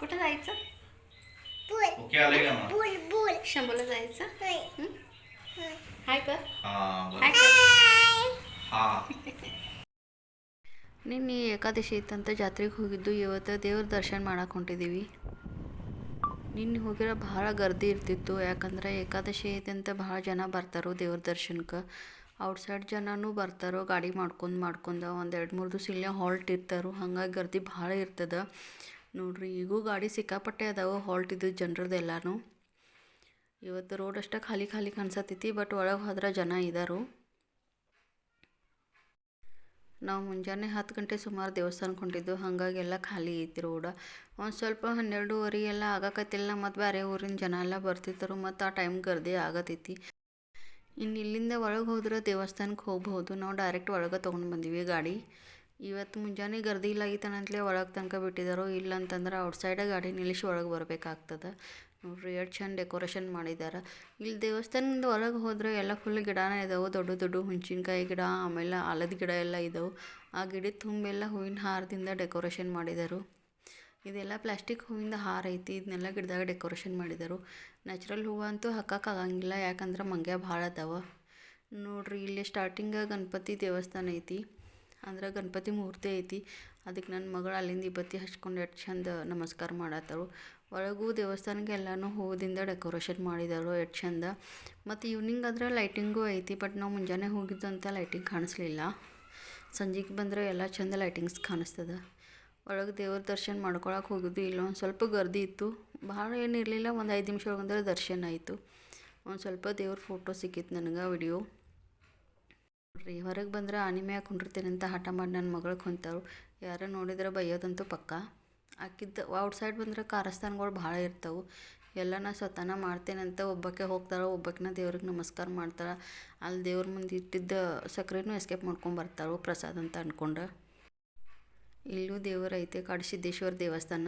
कुठं जायचं bull okay आले का मग बुल बुल शंभूला जायचं हाय हं? हाय हाय कर हा हाय बरं कर ಹಾ ನಿನ್ನೆ ಏಕಾದಶಿ ಇತ್ತಂತ ಜಾತ್ರೆಗೆ ಹೋಗಿದ್ದು ಇವತ್ತು ದೇವ್ರ ದರ್ಶನ ಮಾಡಕ್ಕೆ ಹೊಂಟಿದ್ದೀವಿ ನಿನ್ನೆ ಹೋಗಿರೋ ಭಾಳ ಗರ್ದಿ ಇರ್ತಿತ್ತು ಯಾಕಂದ್ರೆ ಏಕಾದಶಿ ಐತೆ ಅಂತ ಭಾಳ ಜನ ಬರ್ತಾರೋ ದೇವ್ರ ದರ್ಶನಕ್ಕೆ ಔಟ್ಸೈಡ್ ಜನನೂ ಬರ್ತಾರೋ ಗಾಡಿ ಮಾಡ್ಕೊಂಡು ಮಾಡ್ಕೊಂಡು ಒಂದು ಎರಡು ಮೂರು ದಿವಸ ಇಲ್ಲೇ ಹಾಲ್ಟ್ ಇರ್ತಾರೋ ಹಂಗಾಗಿ ಗರ್ದಿ ಭಾಳ ಇರ್ತದೆ ನೋಡ್ರಿ, ಈಗೂ ಗಾಡಿ ಸಿಕ್ಕಾಪಟ್ಟೆ ಅದಾವೆ ಹಾಲ್ಟ್ ಇದ್ದು ಜನರದ್ದು ಎಲ್ಲನೂ. ಇವತ್ತು ರೋಡ್ ಅಷ್ಟೇ ಖಾಲಿ ಖಾಲಿ ಕಾಣಿಸತ್ತೈತಿ ಬಟ್ ಒಳಗೆ ಹೋದ್ರೆ ಜನ ಇದ್ದಾರು ನಾವು ಮುಂಜಾನೆ ಹತ್ತು ಗಂಟೆ ಸುಮಾರು ದೇವಸ್ಥಾನಕ್ಕೆ ಹಾಗಾಗಿ ಎಲ್ಲ ಖಾಲಿ ಐತಿ ರೋಡ ಒಂದು ಸ್ವಲ್ಪ ಹನ್ನೆರಡೂವರೆ ಎಲ್ಲ ಆಗಕತ್ತಿಲ್ಲ, ಮತ್ತು ಬೇರೆ ಊರಿನ ಜನ ಎಲ್ಲ ಬರ್ತಿರ್ತಾರೆ ಮತ್ತು ಆ ಟೈಮ್ ಗರ್ದಿ ಆಗತೈತಿ. ಇನ್ನು ಇಲ್ಲಿಂದ ಒಳಗೆ ಹೋದ್ರೆ ದೇವಸ್ಥಾನಕ್ಕೆ ಹೋಗ್ಬೋದು ನಾವು ಡೈರೆಕ್ಟ್ ಒಳಗೆ ತೊಗೊಂಡು ಬಂದೀವಿ ಗಾಡಿ. ಇವತ್ತು ಮುಂಜಾನೆ ಗರ್ದಿ ಇಲ್ಲ ಆಗಿತ್ತನಂತಲೇ ಒಳಗೆ ತನಕ ಬಿಟ್ಟಿದ್ದಾರೋ ಇಲ್ಲ ಅಂತಂದ್ರೆ ಔಟ್ಸೈಡೇ ಗಾಡಿ ನಿಲ್ಲಿಸಿ ಒಳಗೆ ಬರಬೇಕಾಗ್ತದೆ. ನೋಡ್ರಿ, ಎಷ್ಟು ಚಂದ ಡೆಕೋರೇಷನ್ ಮಾಡಿದ್ದಾರೆ ಇಲ್ಲಿ ದೇವಸ್ಥಾನದ ಒಳಗೆ ಹೋದರೆ ಎಲ್ಲ ಫುಲ್ ಗಿಡನೇ ಇದಾವೆ, ದೊಡ್ಡ ದೊಡ್ಡ ಹುಣ್ಸಿನ್ಕಾಯಿ ಗಿಡ, ಆಮೇಲೆ ಆಲದ ಗಿಡ ಎಲ್ಲ ಇದಾವೆ. ಆ ಗಿಡದ ತುಂಬೆಲ್ಲ ಹೂವಿನ ಹಾರದಿಂದ ಡೆಕೋರೇಷನ್ ಮಾಡಿದರು. ಇದೆಲ್ಲ ಪ್ಲಾಸ್ಟಿಕ್ ಹೂವಿಂದ ಹಾರ ಐತಿ, ಇದನ್ನೆಲ್ಲ ಗಿಡದಾಗ ಡೆಕೋರೇಷನ್ ಮಾಡಿದರು. ನ್ಯಾಚುರಲ್ ಹೂವು ಅಂತೂ ಹಾಕೋಕ್ಕಾಗಂಗಿಲ್ಲ ಯಾಕಂದ್ರೆ ಮಂಗ್ಯ ಭಾಳ ಅದಾವ. ನೋಡ್ರಿ, ಇಲ್ಲಿ ಸ್ಟಾರ್ಟಿಂಗ ಗಣಪತಿ ದೇವಸ್ಥಾನ ಐತಿ. ಅಂದ್ರೆ ಗಣಪತಿ ಮೂರ್ತಿ ಐತಿ. ಅದಕ್ಕೆ ನನ್ನ ಮಗಳು ಅಲ್ಲಿಂದ ಇಬ್ಬತ್ತಿ ಹಚ್ಕೊಂಡು ಎಷ್ಟು ಚಂದ ನಮಸ್ಕಾರ ಮಾಡತ್ತಳು ಒಳಗೂ ದೇವಸ್ಥಾನಕ್ಕೆ ಎಲ್ಲನೂ ಹೂವಿಂದ ಡೆಕೋರೇಷನ್ ಮಾಡಿದರು ಎಷ್ಟು ಚಂದ. ಮತ್ತು ಈವ್ನಿಂಗ್ ಆದ್ರೆ ಲೈಟಿಂಗು ಐತಿ ಬಟ್ ನಾವು ಮುಂಜಾನೆ ಹೋಗಿದ್ದಂಥ ಲೈಟಿಂಗ್ ಕಾಣಿಸ್ಲಿಲ್ಲ. ಸಂಜೆಗೆ ಬಂದರೆ ಎಲ್ಲ ಚಂದ ಲೈಟಿಂಗ್ಸ್ ಕಾಣಿಸ್ತದೆ. ಒಳಗೆ ದೇವ್ರ ದರ್ಶನ ಮಾಡ್ಕೊಳಕ್ಕೆ ಹೋಗಿದ್ದು ಇಲ್ಲೊಂದು ಸ್ವಲ್ಪ ಗರ್ದಿ ಇತ್ತು. ಭಾಳ ಏನಿರಲಿಲ್ಲ ಒಂದು ಐದು ನಿಮಿಷ ಒಳಗಂದ್ರೆ ದರ್ಶನ ಆಯಿತು. ಒಂದು ಸ್ವಲ್ಪ ದೇವ್ರ ಫೋಟೋ ಸಿಕ್ಕಿತ್ತು ನನಗೆ ವಿಡಿಯೋ ನೋಡ್ರಿ, ಹೊರಗೆ ಬಂದ್ರೆ ಆನೆ ಮ್ಯಾಗ ಕುಂಡಿರ್ತೇನೆ ಅಂತ ಹಠ ಮಾಡಿ ನನ್ನ ಮಗಳು ಕುಂತಾಳು. ಯಾರೋ ನೋಡಿದ್ರೆ ಬೈಯೋದಂತೂ ಪಕ್ಕ. ಆಕಿದ್ದು ಔಟ್ಸೈಡ್ ಬಂದ್ರೆ ಕಾರಸ್ಥಾನಗಳು ಭಾಳ ಇರ್ತವೆ. ಎಲ್ಲ ನಾ ಸ್ವತಃ ಮಾಡ್ತೇನಂತ ಒಬ್ಬಕ್ಕೆ ಹೋಗ್ತಾಳೆ ಒಬ್ಬಕ್ಕಿನ ದೇವ್ರಿಗೆ ನಮಸ್ಕಾರ ಮಾಡ್ತಾಳೆ. ಅಲ್ಲಿ ದೇವ್ರ ಮುಂದೆ ಇಟ್ಟಿದ್ದ ಸಕ್ಕರೆನೂ ಎಸ್ಕೇಪ್ ಮಾಡ್ಕೊಂಡು ಬರ್ತಾಳು ಪ್ರಸಾದ ಅಂತ ಅಂದ್ಕೊಂಡು ಇಲ್ಲೂ ದೇವರು ಐತೆ ಕಾಡಸಿದ್ದೇಶ್ವರ ದೇವಸ್ಥಾನ.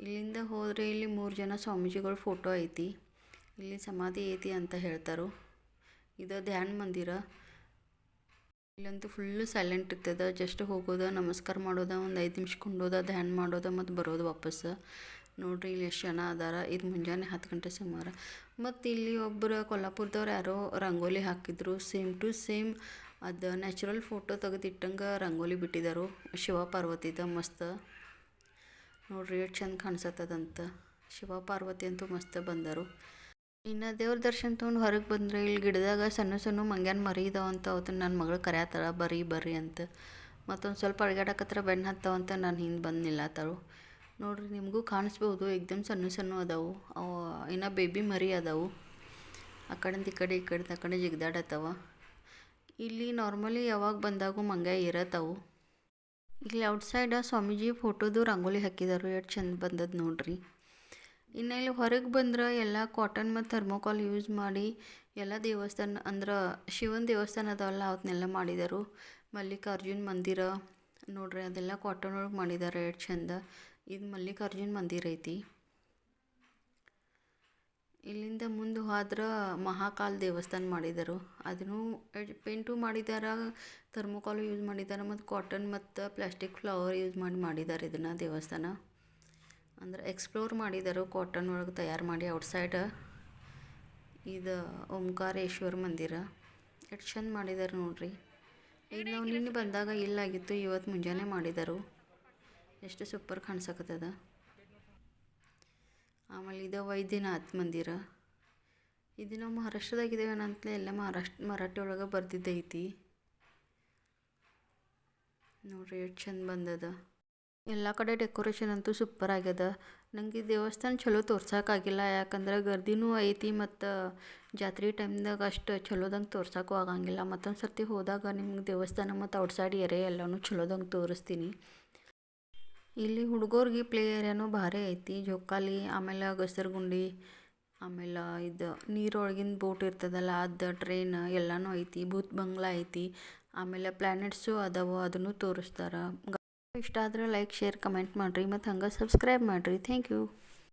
ಇಲ್ಲಿಂದ ಹೋದರೆ ಇಲ್ಲಿ ಮೂರು ಜನ ಸ್ವಾಮೀಜಿಗಳ ಫೋಟೋ ಐತಿ. ಇಲ್ಲಿ ಸಮಾಧಿ ಐತಿ ಅಂತ ಹೇಳ್ತಾರೋ. ಇದು ಧ್ಯಾನ ಮಂದಿರ. ಇಲ್ಲಂತೂ ಫುಲ್ಲು ಸೈಲೆಂಟ್ ಇರ್ತದ. ಜಸ್ಟ್ ಹೋಗೋದ, ನಮಸ್ಕಾರ ಮಾಡೋದ, ಒಂದು ಐದು ನಿಮಿಷ ಕೊಂಡೋದ, ಧ್ಯಾನ ಮಾಡೋದ ಮತ್ತು ಬರೋದು ವಾಪಸ್. ನೋಡ್ರಿ ಇಲ್ಲಿ ಎಷ್ಟು ಜನ ಅದಾರ. ಇದು ಮುಂಜಾನೆ ಹತ್ತು ಗಂಟೆ ಸುಮಾರು. ಮತ್ತು ಇಲ್ಲಿ ಒಬ್ಬರು ಕೊಲ್ಲಾಪುರದವ್ರು ಯಾರೋ ರಂಗೋಲಿ ಹಾಕಿದ್ರು. ಸೇಮ್ ಟು ಸೇಮ್ ಅದು ನ್ಯಾಚುರಲ್ ಫೋಟೋ ತೆಗೆದಿಟ್ಟಂಗೆ ರಂಗೋಲಿ ಬಿಟ್ಟಿದ್ದಾರೋ ಶಿವ ಪಾರ್ವತಿದ ಮಸ್ತ್. ನೋಡ್ರಿ ಎಷ್ಟು ಚಂದ ಕಾಣಿಸತ್ತದಂತ. ಶಿವ ಪಾರ್ವತಿ ಅಂತೂ ಮಸ್ತ್ ಬಂದರು. ಇನ್ನು ದೇವ್ರ ದರ್ಶನ ತೊಗೊಂಡು ಹೊರಗೆ ಬಂದರೆ ಇಲ್ಲಿ ಗಿಡದಾಗ ಸಣ್ಣ ಸಣ್ಣ ಮಂಗ್ಯಾನ ಮರಿ ಇದಾವಂತ ಅವತ್ತು ನನ್ನ ಮಗಳು ಕರ್ಯಾತಾಳ, ಬರಿ ಬರಿ ಅಂತ. ಮತ್ತೊಂದು ಸ್ವಲ್ಪ ಅಡ್ಗಾಡಕತ್ರ ಬೆನ್ನು ಹತ್ತಾವಂತ ನಾನು ಹಿಂದೆ ಬಂದು ನಿಲ್ಲತ್ತಾಳು ನೋಡ್ರಿ ನಿಮಗೂ ಕಾಣಿಸ್ಬೋದು, ಎಕ್ದಮ್ ಸಣ್ಣ ಸಣ್ಣ ಅದಾವು. ಅವು, ಇನ್ನು ಬೇಬಿ ಮರಿ ಅದಾವು. ಆ ಕಡೆಂದು ಈ ಕಡೆ ಈ ಕಡೆ ಆ ಕಡೆ ಜಿಗ್ದಾಡತ್ತವ. ಇಲ್ಲಿ ನಾರ್ಮಲಿ ಯಾವಾಗ ಬಂದಾಗೂ ಮಂಗ್ಯ ಇರತ್ತವು. ಇಲ್ಲಿ ಔಟ್ಸೈಡ ಸ್ವಾಮೀಜಿ ಫೋಟೋದು ರಂಗೋಲಿ ಹಾಕಿದಾರು, ಎಷ್ಟು ಚಂದ ಬಂದದ್ದು ನೋಡ್ರಿ. ಇನ್ನು ಇಲ್ಲಿ ಹೊರಗೆ ಬಂದ್ರೆ ಎಲ್ಲ ಕಾಟನ್ ಮತ್ತು ಥರ್ಮೋಕಾಲ್ ಯೂಸ್ ಮಾಡಿ, ಎಲ್ಲ ದೇವಸ್ಥಾನ ಅಂದ್ರೆ ಶಿವನ ದೇವಸ್ಥಾನ ಅದಾವಲ್ಲ ಅವನ್ನೆಲ್ಲ ಮಾಡಿದರು. ಮಲ್ಲಿಕಾರ್ಜುನ ಮಂದಿರ, ನೋಡ್ರಿ ಅದೆಲ್ಲ ಕಾಟನ್ ಒಳಗೆ ಮಾಡಿದ್ದಾರೆ ಎಷ್ಟು ಚಂದ. ಇದು ಮಲ್ಲಿಕಾರ್ಜುನ ಮಂದಿರ ಐತಿ. ಇಲ್ಲಿಂದ ಮುಂದೆ ಹೋದ್ರೆ ಮಹಾಕಾಲ್ ದೇವಸ್ಥಾನ ಮಾಡಿದರು. ಅದನ್ನು ಪೇಂಟು ಮಾಡಿದಾರ ಥರ್ಮೋಕಾಲ್ ಯೂಸ್ ಮಾಡಿದ್ದಾರೆ ಮತ್ತು ಕಾಟನ್ ಮತ್ತು ಪ್ಲಾಸ್ಟಿಕ್ ಫ್ಲವರ್ ಯೂಸ್ ಮಾಡಿ ಮಾಡಿದ್ದಾರೆ ಇದನ್ನು ದೇವಸ್ಥಾನ. ಅಂದ್ರೆ ಎಕ್ಸ್ಪ್ಲೋರ್ ಮಾಡಿದರು ಕಾಟನ್ ಒಳಗೆ ತಯಾರು ಮಾಡಿ ಔಟ್ಸೈಡ್ ಇದು ಓಂಕಾರೇಶ್ವರ ಮಂದಿರ. ಎಷ್ಟು ಚಂದ ಮಾಡಿದ್ದಾರೆ ನೋಡ್ರಿ. ಈಗ ನಾವು ನಿನ್ನೆ ಬಂದಾಗ ಇಲ್ಲಾಗಿತ್ತು ಇವತ್ತು ಮುಂಜಾನೆ ಮಾಡಿದರು. ಎಷ್ಟು ಸೂಪರ್ ಕಾಣಿಸಕತ್ತದ. ಆಮೇಲೆ ಇದು ವೈದ್ಯನಾಥ್ ಮಂದಿರ. ಇದು ನಾವು ಮಹಾರಾಷ್ಟ್ರದಾಗಿದ್ದೇವೆ ಅನ್ನಂತಲೇ ಎಲ್ಲ ಮಹಾರಾಷ್ಟ್ರ ಮರಾಠಿ ಒಳಗೆ ಬರ್ದಿದ್ದೈತಿ. ನೋಡ್ರಿ ಎಷ್ಟು ಚಂದ ಬಂದದ. ಎಲ್ಲ ಕಡೆ ಡೆಕೋರೇಷನ್ ಅಂತೂ ಸೂಪರ್ ಆಗ್ಯದ. ನಂಗೆ ಈ ದೇವಸ್ಥಾನ ಚಲೋ ತೋರ್ಸೋಕ್ಕಾಗಿಲ್ಲ ಯಾಕಂದ್ರೆ ಗರ್ದಿನೂ ಐತಿ ಮತ್ತು ಜಾತ್ರೆ ಟೈಮ್ದಾಗ ಅಷ್ಟು ಚಲೋದಂಗೆ ತೋರ್ಸೋಕ್ಕೂ ಆಗಂಗಿಲ್ಲ. ಮತ್ತೊಂದು ಸರ್ತಿ ಹೋದಾಗ ನಿಮ್ಗೆ ದೇವಸ್ಥಾನ ಮತ್ತು ಔಟ್ಸೈಡ್ ಏರಿಯಾ ಎಲ್ಲನೂ ಚಲೋದಂಗೆ ತೋರಿಸ್ತೀನಿ. ಇಲ್ಲಿ ಹುಡುಗರಿಗೆ ಪ್ಲೇ ಏರಿಯಾನೂ ಭಾರಿ ಐತಿ. ಜೋಕಾಲಿ, ಆಮೇಲೆ ಗಸರಗುಂಡಿ, ಆಮೇಲೆ ಇದು ನೀರೊಳಗಿನ ಬೋಟ್ ಇರ್ತದಲ್ಲ, ಅದು ಟ್ರೈನ್ ಎಲ್ಲನೂ ಐತಿ. ಭೂತ್ ಬಂಗ್ಲಾ ಐತಿ. ಆಮೇಲೆ ಪ್ಲ್ಯಾನೆಟ್ಸು ಅದಾವು, ಅದನ್ನು ತೋರಿಸ್ತಾರೆ. ಇಷ್ಟ ಆದರೆ ಲೈಕ್ ಶೇರ್ ಕಮೆಂಟ್ ಮಾಡಿರಿ ಮತ್ತು ಹಂಗೆ ಸಬ್ಸ್ಕ್ರೈಬ್ ಮಾಡಿರಿ ಥ್ಯಾಂಕ್ ಯು